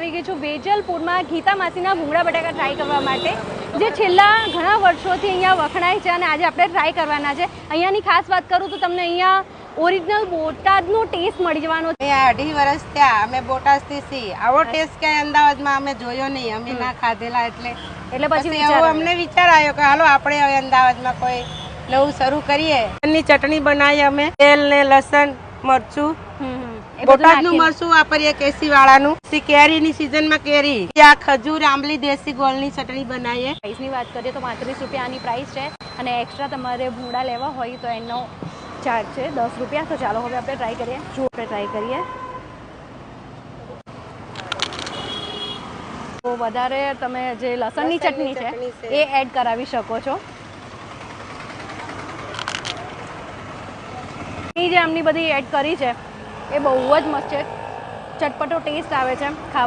આવી ગઈ છું. વેજલપુરમાં ગીતા માસીના ભૂંગળા બટાકા ટ્રાય કરવા માટે જે છેલ્લા ઘણા વર્ષોથી અહીંયા વખણાય છે અને આજે આપણે ટ્રાય કરવાના છે. અહીંયાની ખાસ વાત કરું તો તમને અહીંયા ઓરિજિનલ બોટાદનો ટેસ્ટ મળી જવાનો છે. અઢી વર્ષ થયા અમે બોટાદથી સી આવો ટેસ્ટ ક્યાંય અમદાવાદમાં અમે જોયો નહીં. અમે ના ખાધેલા એટલે. એટલે પછી પછી એવો અમને વિચાર આવ્યો કે હાલો આપણે હવે અમદાવાદમાં કોઈ નવું શરૂ કરીએ. ની ચટણી બનાવી અમે. તેલ ને લસણ મરચું. બોટાદ નાખીને. મરચું વાપરીએ કેસી વાળાનું ની કેરીની સિઝનમાં કેરી. આ ખજૂર આંબલી દેશી ગોળની ચટણી બનાવીએ. પ્રાઇસની વાત કરીએ તો પાંત્રીસ રૂપિયાની પ્રાઇસ છે. અને એક્સ્ટ્રા તમારે ભૂંડા લેવા હોય તો એનો ચાર્જ છે દસ રૂપિયા. તો ચાલો હવે આપણે ટ્રાય કરીએ. જો આપણે ટ્રાય કરીએ. તો વધારે તમે જે લસણની ચટણી છે. એ એડ કરાવી શકો છો. જે આમની બધી એડ કરી છે, એ બહુ જ મસ્ત છે. ચટપટો ટેસ્ટ આવે છે, ખાવા